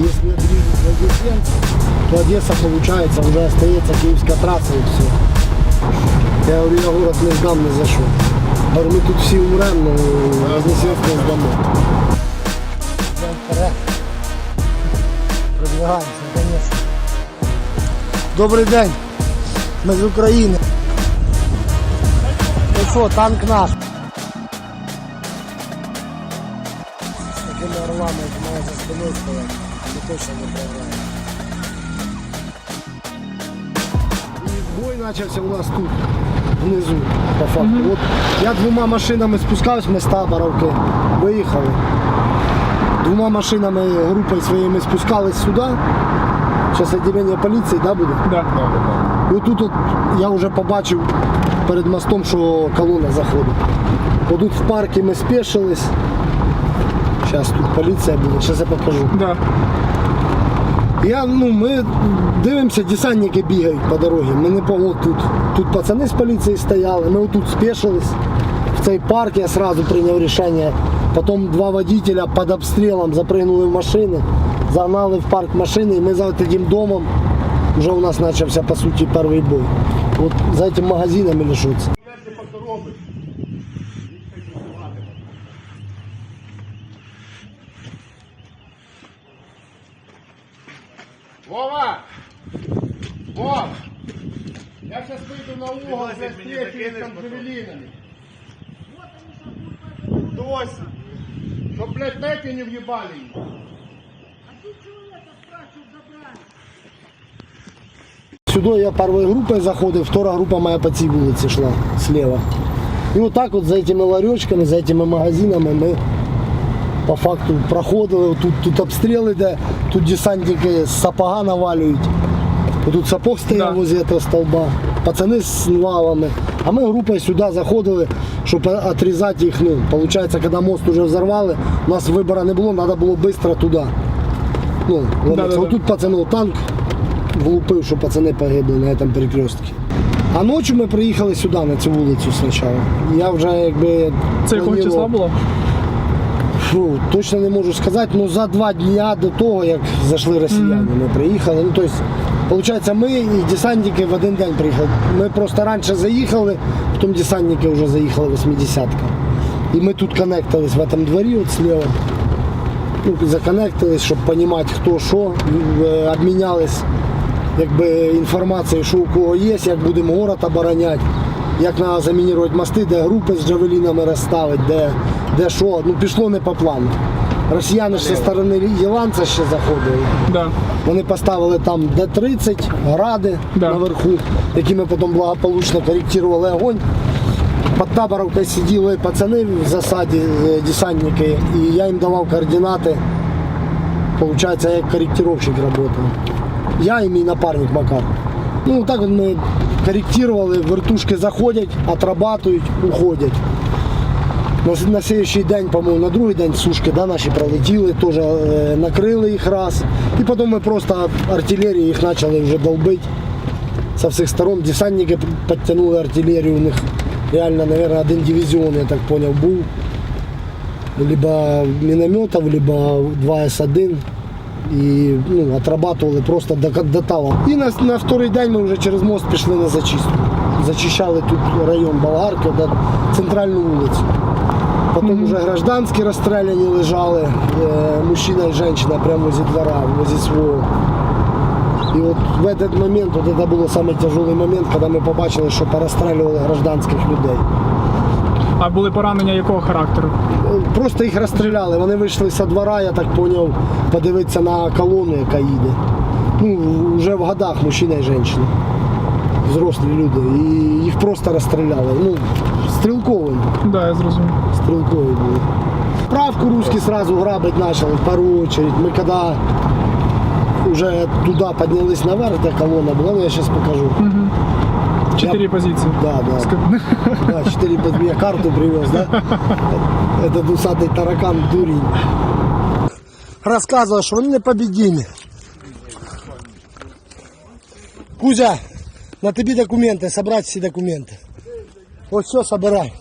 Если двигать Вознесенск, то Одесса, получается, уже остается Киевская трасса и все. Я говорю, я город не сдам ни за что. Говорю, мы тут все умрем, но Вознесенск не сдамо. Продвигаемся, конечно. Добрий день. Ми з України. Ну що, танк наш. З такими орлами, у мене за спиною стоять, точно не програємо. І бой почався у нас тут, внизу, по факту. От я двома машинами спускався, ми з таборовки виїхали. Двома машинами групою своїми спускались сюди. Зараз відділення поліції, да, буде? Да. І отут от я вже побачив перед мостом, що колона заходить. Отут в парку ми спешились. Зараз тут поліція буде, зараз я покажу. Да. Я, ну, ми дивимося, десантники бігають по дорозі. Ми не по от тут. Тут пацани з поліції стояли, ми отут спешились. В цей парк я одразу прийняв рішення. Потім два водителя під обстрілом запригнули в машини, загнали в парк машини, і ми за таким домом вже у нас почався по суті перший бой. От за цим магазином или що це. Вова! Вов! Я сейчас выйду на угол, я встречусь там с джавелинами. Точно! Чтоб, блядь, эти не въебали их. Сюди я першою групою заходив, втора група моя по цій вулиці йшла слева. І отак от за цими ларьочками, за цими магазинами ми по факту проходили. Тут, тут обстріл іде, тут десантники з сапога навалюють. Тут сапог стояв Да. возле цього столба, пацани з лавами. А ми групою сюди заходили, щоб відрізати їх. Ну, Получається, коли мост вже взорвали, у нас вибору не було, треба було швидко туди. Ну, ломитися. Да-да-да. Отут пацанов танк влупив, що пацани погибли на цьому перекрестку. А ночі ми приїхали сюди, на цю вулицю спочатку. Я вже якби. Це якого числа було? Фу, точно не можу сказати, але за два дня до того, як зайшли росіяни, ми приїхали. Ну, тобто, виходить, ми і десантники в один день приїхали. Ми просто раніше заїхали, потім десантники вже заїхали 80-ка. І ми тут коннектились в цьому дворі, от слева. Ну, законнектились, щоб розуміти, хто що, е, обмінялись якби, інформацією, що у кого є, як будемо город обороняти, як треба замінувати мости, де групи з джавелінами розставити, де, де що. Ну пішло не по плану. Росіяни ж зі сторони Єланця ще заходили. Да. Вони поставили там Д-30, гради Да. наверху, які ми потім благополучно коректували огонь. Під таборовкою сиділи пацани в засаді, е, десантники, і я їм давав координати. Получається, я як корректировщик працював. Я і мій напарник Макар. Ну так от ми корректували, вертушки заходять, отрабатують, уходять. На, на следующий день, по-моєму, на другий день сушки да, наші пролетіли, теж е, накрили їх раз. І потім ми просто артилерії їх почали вже долбити со всіх сторон. Десантники підтягнули артилерію, у них реально, мабуть, один дивізіон, я так зрозумів, був. Либо мінометів, либо 2 С1. І ну, отрабатували просто до, до талу. І на, на вторий день ми вже через мост пішли на зачистку. Зачищали тут район Болгарки, до центральну вулицю. Потім вже гражданські розстріляні лежали, е, мужчина і жінка прямо возле двора, возле свого. І от в этот момент, от це був самый тяжелый момент, коли ми побачили, що порозстрілювали гражданських людей. А були поранення якого характеру? Е, Просто їх розстріляли. Вони вийшли зі двора, я так зрозумів, подивитися на колону, яка їде. Ну, вже в годах мужчина і жінка. Взрослі люди. І їх просто розстріляли. Ну, стрілковим. Да, я зрозумів. Стрелковые были. Правку русские сразу грабить начали, в первую очередь. Мы когда уже туда поднялись наверх, где колонна была, ну, я сейчас покажу. Чотири позиції. Да, да. Ск- да четыре под я карту привез, да? Этот усатый таракан дурень. Рассказывал, что они непобедимы. Кузя, на тебе документы, собрать все документы. Вот все, собирай.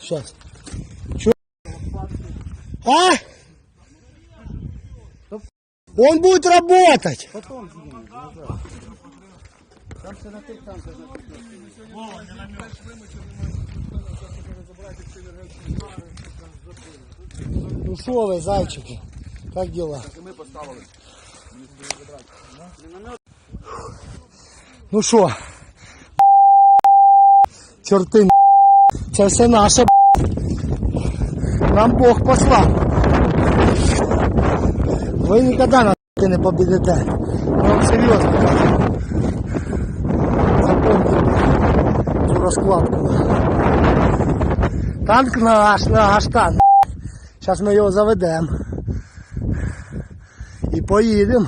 Сейчас. Чё? А? Он будет работать. Потом. Ну что вы, зайчики, как дела? Ну що? Чорти, це все наше. Нам Бог послав. Ви ніколи нас не побідете. Вам серйозно розкладку. Танк наш, наш танк. Зараз ми його заведемо. І поїдемо.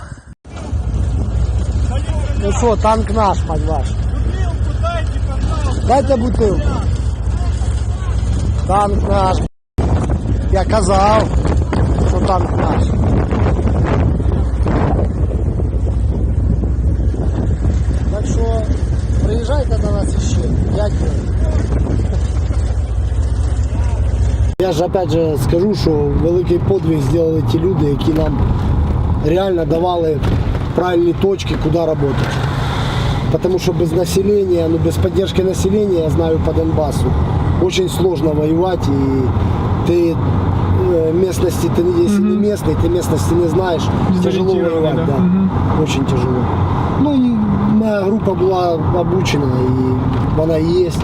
Ну що, танк наш, мать ваш. Дайте бутилку. Танк наш. Я казав, що танк наш. приїжджайте до нас ще. Дякую. Я ж опять же скажу, що великий подвиг зробили ті люди, які нам реально давали правильні точки, куди працювати. Потому что без населения, ну без поддержки населения, я знаю по Донбассу, очень сложно воевать, и ты э, местности, ты если не местный, ты местности не знаешь, тяжело Дезориентированный, воевать, да. да, Мгм. очень тяжело. Ну, м, моя группа была обучена, и она есть.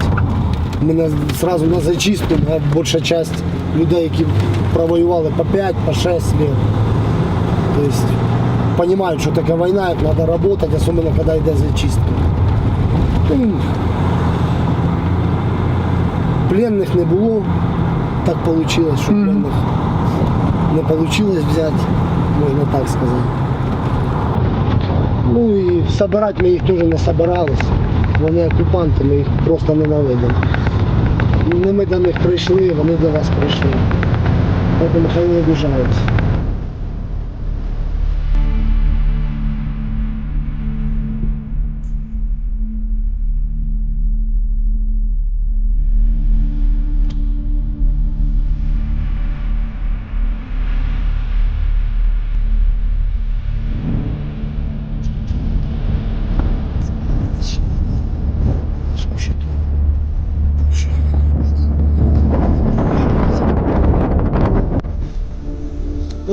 Ми на, сразу на зачистку, більша часть людей, які провоювали по 5, по 6 лет. То есть понимают, что такая война, как надо работать, особенно когда йде зачистка. Ну, Пленних не було, так вийшло, що пленних не вийшло взяти, можна так сказати. Ну і збирати ми їх теж не збиралися. Вони окупанти, ми їх просто ненавидимо. Не ми до них прийшли, вони до нас прийшли. Тому хай не обіжаються.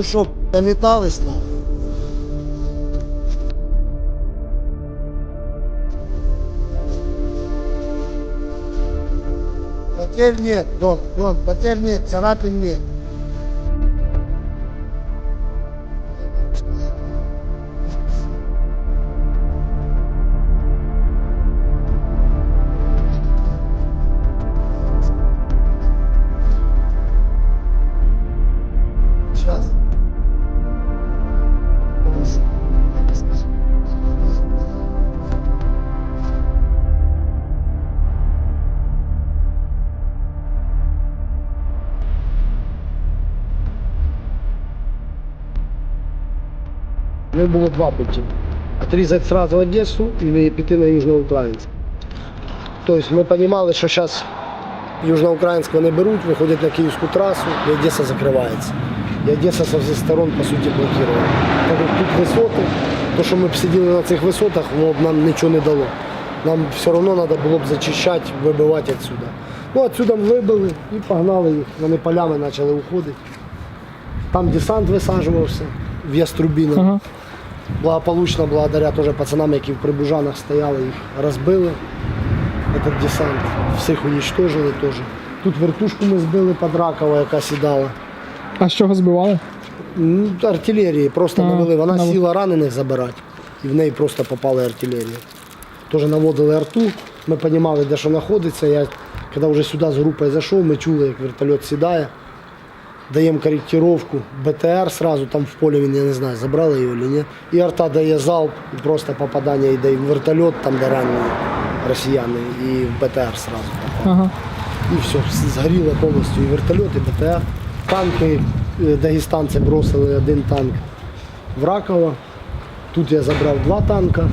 Ну що, навітались нам? Потерь нет, Дон, Дон, потерь нет, царапин нет. У було два путі. Отрізати сразу Одесу і піти на Южноукраїнськ. Тобто ми розуміли, що зараз Южноукраїнськ вони беруть, виходять на київську трасу, і Одеса закривається. І Одеса со всіх сторон, по суті, блокирована. Так як тут висоти, то, що ми б сиділи на цих висотах, воно б нам нічого не дало. Нам все одно треба було б зачищати, вибивати відсюди. Ну, відсюди вибили і погнали їх. Вони полями почали уходити. Там десант висаджувався в Яструбіно. Благополучно, благодаря теж пацанам, які в Прибужанах стояли, їх розбили. Этот десант. Всіх уничтожили теж. Тут вертушку ми збили під Раково, яка сідала. А з чого збивали? Ну, Артилерії просто А, навели. Вона навели. сіла ранених забирати. І в неї просто попали артилерії. Теж наводили арту. Ми розуміли, де що знаходиться. Я, коли вже сюди з групою зайшов, ми чули, як вертольот сідає. Даємо корректировку, БТР сразу там в полі він, я не знаю, забрали його чи ні. І арта дає залп, і просто попадання йде і в вертольот, там де ранені росіяни, і в БТР сразу. Ага. І все, згоріло повністю і вертольот, і БТР. Танки е, дагестанці бросили один танк в Раково. Тут я забрав два танка.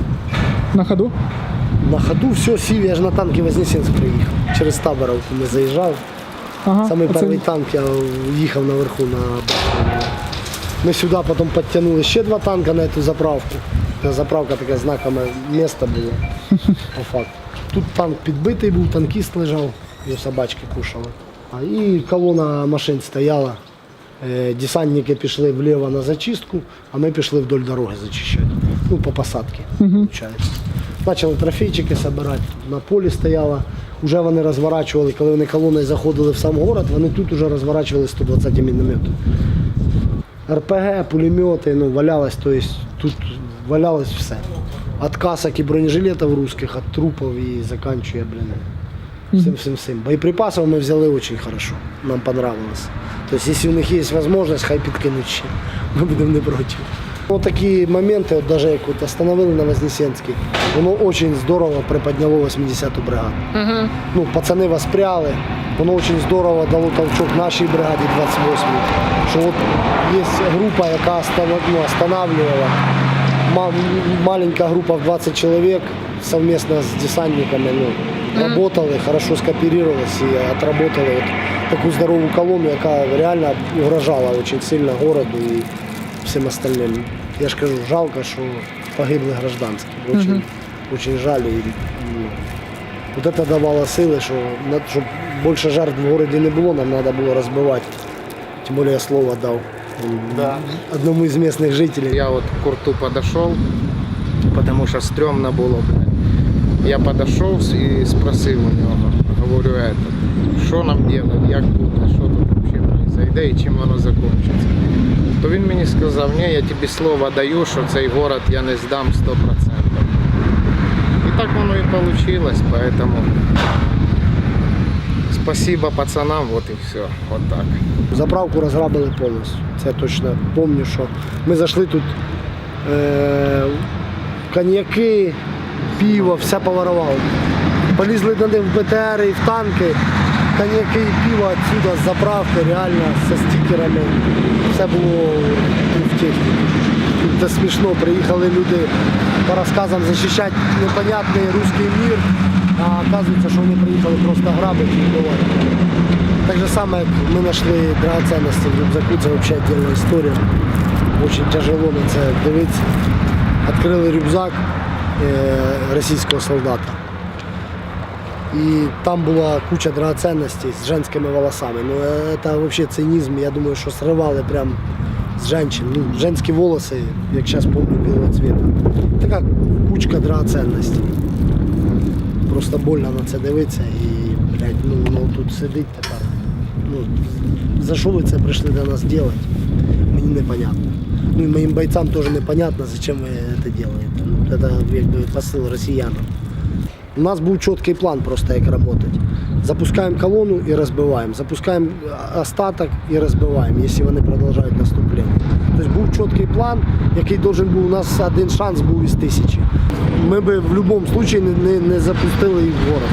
На ходу? На ходу все, сів, я ж на танки Вознесенськ приїхав. через Таборовку ми заїжджав. Ага, Самий оце- перший танк я їхав наверху на башню. Ми сюди потім підтягнули ще два танка на цю заправку. Та Заправка таке знакоме місце було. По факту. Тут танк підбитий був, танкіст лежав, його собачки кушали. А і колона машин стояла. Е, Десантники пішли вліво на зачистку, а ми пішли вдоль дороги зачищати. Ну, по посадці, виходить. Почали трофейчики збирати, на полі стояла. Уже вони розворачували, коли вони колоною заходили в сам город, вони тут вже розворачували 120 міномети. РПГ, пулемети, ну, валялось, то есть тут валялось все. От касок и бронежилетов русских, от трупов и заканчивая, блин, всем, всем, всем. Боеприпасов мы взяли очень хорошо, нам понравилось. То есть, если у них есть возможность, хай підкинуть ще, ми будемо не проти. Вот такі моменти, от даже як от остановили на Вознесенській, воно очень здорово приподняло 80-ту бригаду. Ну, пацани воспряли, воно очень здорово дало толчок нашій бригаді 28 що от є група, яка ну, останавливала. Ма- маленька група в 20 человек совместно с десантниками ну, работали, хорошо скооперировались и отработали вот таку здорову колонну, яка реально угрожала очень сильно городу и всім остальним. Я ж кажу, жалко, що погибли гражданські. Очень, очень жаль. І, ну, вот это давало сили, що на- щоб більше жертв в городі не було, нам треба було розбивати. Тим більше я слово дав м, одному із місцевих жителів. Я вот к Курту подошел, потому что стрёмно было, блядь. Я подошел с- и спросил у него, говорю, это, что нам делать, як буде, що тут вообще произойде і чим воно закончиться. То він мені сказав, ні, я тобі слово даю, що цей город я не здам 100%. І так воно і получилось, поэтому спасибо пацанам, вот и все, вот так. Заправку розграбили повністю. Це точно пам'ятаю, що ми зайшли тут е, коньяки, пиво, все поворували. Полізли до них в БТР і в танки, коньяки і пиво відсюди з заправки, реально зі стікерами. Все було в техніці. Це смішно, приїхали люди по розказам захищати непонятний русський мір, а оказується, що вони приїхали просто грабити і вбивати. Так же само, як ми знайшли драгоценності в рюкзаку, це взагалі отдельна історія. Дуже тяжело на це дивитися. Відкрили рюкзак е, російського солдата. І там була куча драгоценностей з женськими волосами. Ну, це взагалі цинізм. Я думаю, що сривали прям з женщин. Ну, женські волоси, як зараз пам'ятаю, білого цвіту. Така кучка драгоценностей. Просто больно на це дивитися і, блядь, ну, воно тут сидить тепер. Ну, за що ви це прийшли до нас робити? Мені непонятно. Ну і моїм бойцям теж непонятно, зачем ви це робите. Ну, це якби посил росіянам. У нас був чіткий план просто як працювати. Запускаємо колону і розбиваємо. Запускаємо остаток і розбиваємо, якщо вони продовжують наступлення. Тобто був чіткий план, який должен був у нас один шанс був із тисячі. Ми би в будь-якому випадку не, не, не запустили їх в город.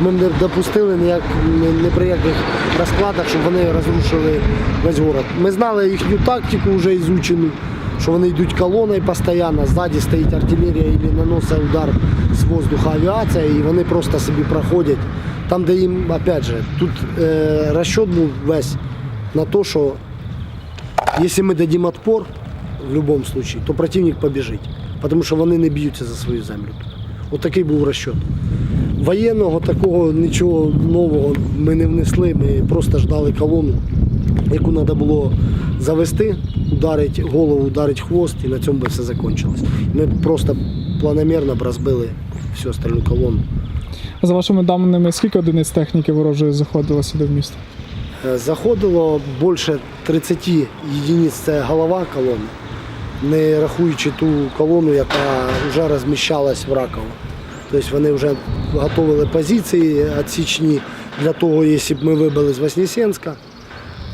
Ми не допустили ніяк, ні, ні при яких розкладах, щоб вони розрушили весь город. Ми знали їхню тактику вже ізучену, що вони йдуть колоною постійно, ззаді стоїть артилерія і наносить удар з воздуха авіація, і вони просто собі проходять. Там, де їм, опять же, тут е, розчет був весь на те, що якщо ми дадим відпор в будь-якому випадку, то противник побіжить, тому що вони не б'ються за свою землю. От такий був розчет. Воєнного такого нічого нового ми не внесли, ми просто ждали колону, яку треба було завести, ударити голову, ударити хвост, і на цьому би все закінчилось. Ми просто планомірно б розбили всю остальну колону. За вашими даними, скільки одиниць техніки ворожої заходило сюди в місто? Е, Заходило більше 30 єдиниць це голова колони, не рахуючи ту колону, яка вже розміщалась в Раково. Тобто вони вже готували позиції відсічні для того, якщо б ми вибили з Вознесенська.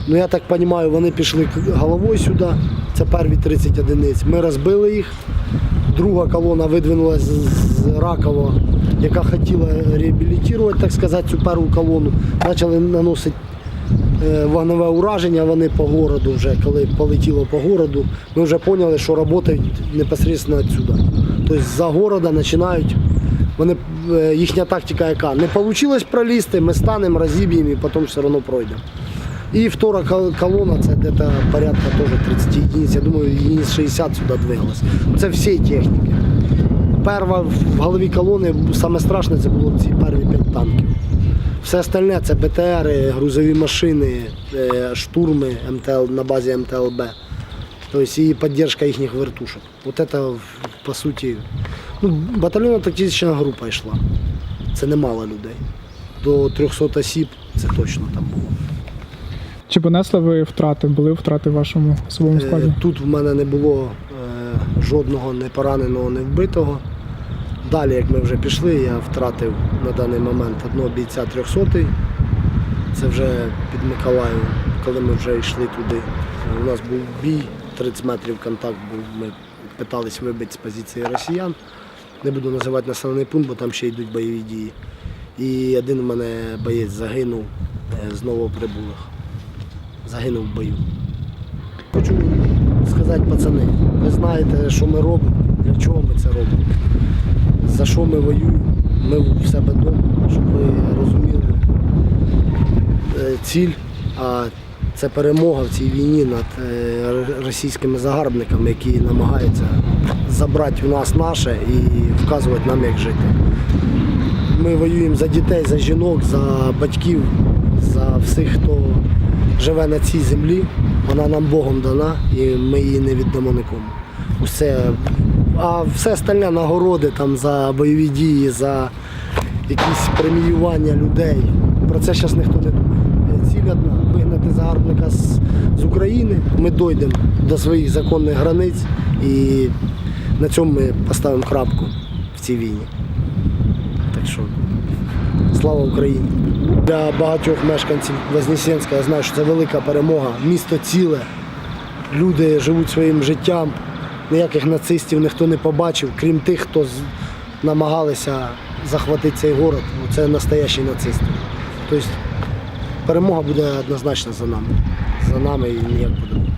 Ну я так розумію, вони пішли головою сюди, це перві 30 одиниць. Ми розбили їх. Друга колона видвинулася з Ракова, яка хотіла реабілітувати, так сказати, цю першу колону. Почали наносити е, вогневе ураження вони по городу вже, коли полетіло по городу, ми вже зрозуміли, що працюють непосередньо відсюди. Тобто за города починають Вони, е, їхня тактика яка? Не вийшло пролізти, ми станемо, розіб'ємо і потім все одно пройдемо. І втора колона це десь порядка теж 30 единиць. Я думаю, единиць 60 сюди двигалось. Це всі техніки. Перва в голові колони, саме страшне це було ці перві 5 танків. Все остальне це БТРи, грузові машини, е, штурми МТЛ, на базі МТЛБ. Тобто і підтримка їхніх вертушок. От це, по суті, ну, батальйонна тактична група йшла. Це немало людей. До 300 осіб це точно там було. Чи понесли ви втрати? Були втрати в вашому особовому складі? Е, Тут в мене не було е, жодного не пораненого, не вбитого. Далі, як ми вже пішли, я втратив на даний момент одного бійця 300 Це вже під Миколаєвом, коли ми вже йшли туди. У нас був бій, 30 метрів контакт був. Ми питались вибити з позиції росіян. Не буду називати населений пункт, бо там ще йдуть бойові дії. І один у мене боєць загинув е, з новоприбулих. Загинув в бою. Хочу сказати, пацани, ви знаєте, що ми робимо, для чого ми це робимо, за що ми воюємо. Ми в себе вдома, щоб ви розуміли е, ціль, а це перемога в цій війні над е, російськими загарбниками, які намагаються забрати у нас наше і вказувати нам, як жити. Ми воюємо за дітей, за жінок, за батьків, за всіх, хто живе на цій землі. Вона нам Богом дана і ми її не віддамо нікому. Усе, а все остальне нагороди там, за бойові дії, за якісь преміювання людей. Про це зараз ніхто не думає. Ціль одна вигнати загарбника з, з України. Ми дійдемо до своїх законних границь і на цьому ми поставимо крапку в цій війні. Так що слава Україні! Для багатьох мешканців Вознесенська я знаю, що це велика перемога. Місто ціле, люди живуть своїм життям. Ніяких нацистів ніхто не побачив, крім тих, хто намагалися захватити цей город. Це настоящі нацисти. Тобто перемога буде однозначно за нами. За нами і ніяк по-другому.